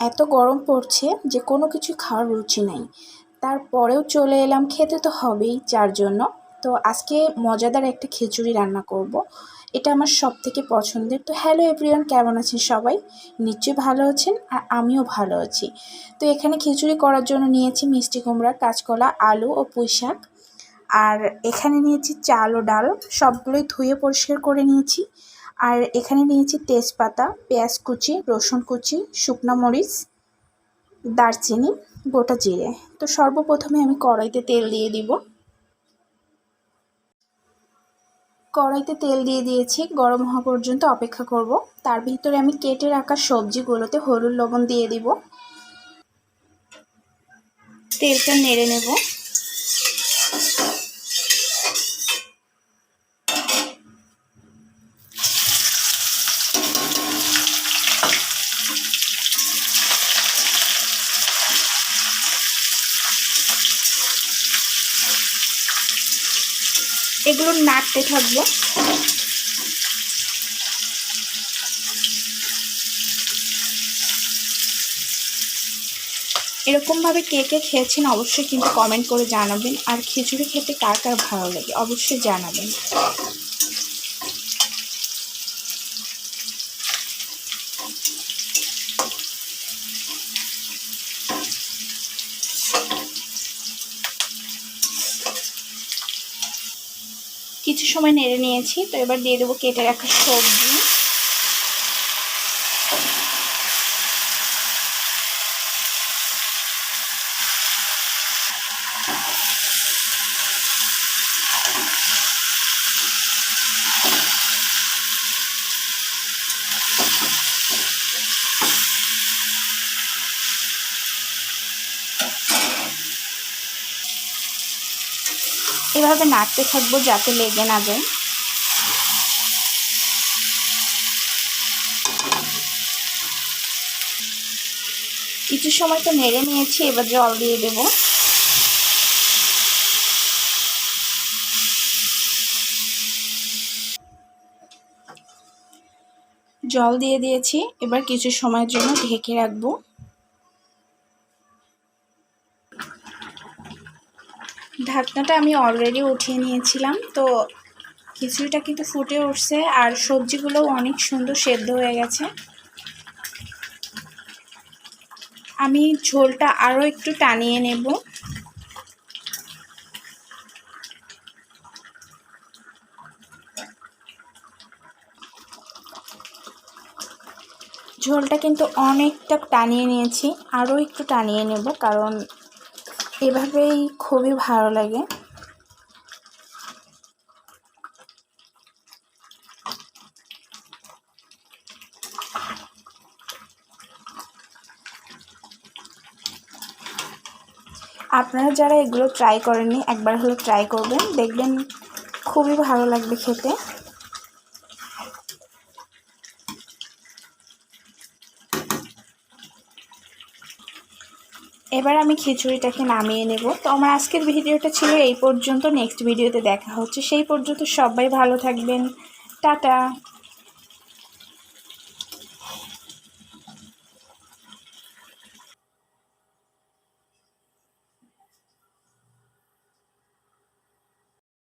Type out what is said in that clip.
এত গরম পড়ছে যে কোনো কিছু খাওয়ার রুচি নাই। তারপরেও চলে এলাম, খেতে তো হবেই যার জন্য। তো আজকে মজাদার একটা খিচুড়ি রান্না করব। এটা আমার সব থেকে পছন্দের। তো হ্যালো এভরিওয়ান, কেমন আছেন সবাই? নিশ্চয়ই ভালো আছেন আর আমিও ভালো আছি। তো এখানে খিচুড়ি করার জন্য নিয়েছি মিষ্টি কুমড়া, কাঁচকলা, আলু ও পুঁই শাক। আর এখানে নিয়েছি চাল ও ডাল। সবগুলোই ধুয়ে পরিষ্কার করে নিয়েছি। আর এখানে নিয়েছি তেজপাতা, পেঁয়াজ কুচি, রসুন কুচি, শুকনো মরিচ, দারচিনি, গোটা জিরে। তো সর্বপ্রথমে আমি কড়াইতে তেল দিয়ে দিব। কড়াইতে তেল দিয়ে দিয়েছি, গরম হওয়া পর্যন্ত অপেক্ষা করব। তার ভিতরে আমি কেটে রাখা সবজিগুলোতে হলুদ লবণ দিয়ে দিব। তেলটা নেড়ে নেব। এগুলো নাড়তে থাকব। এরকমভাবে কে কে খেয়েছেন অবশ্যই কিন্তু কমেন্ট করে জানাবেন। আর খিচুড়ি খেতে কার কার ভালো লাগে অবশ্যই জানাবেন। কিছু সময় নেড়ে নিয়েছি তো এবার দিয়ে দেবো কেটে রাখা সবজি। এভাবে নাড়তে থাকব যাতে লেগে না যায়। কিছু সময় তো নেড়ে নিয়েছি, এবার জল দিয়ে দেব। জল দিয়ে দিয়েছি, এবার কিছু সময়ের জন্য ঢেকে রাখব। ঢাকনাটা আমি অলরেডি উঠিয়ে নিয়েছিলাম। তো খিচুড়িটা কিন্তু ফুটে উঠছে আর সবজিগুলোও অনেক সুন্দর সেদ্ধ হয়ে গেছে। আমি ঝোলটা আরও একটু টানিয়ে নেব। ঝোলটা কিন্তু অনেকটা টানিয়ে নিয়েছি আরও একটু টানিয়ে নেব কারণ এভাবেই খুবই ভালো লাগে। আপনারা যারা এগুলো ট্রাই করেননি, একবার হলে ট্রাই করবেন। দেখবেন খুবই ভালো লাগবে খেতে। এবার আমি খিচুড়িটাকে নামিয়ে নেব। তো আমার আজকের ভিডিওটা ছিল এই পর্যন্ত। নেক্সট ভিডিওতে দেখা হচ্ছে। সেই পর্যন্ত সবাই ভালো থাকবেন। টাটা।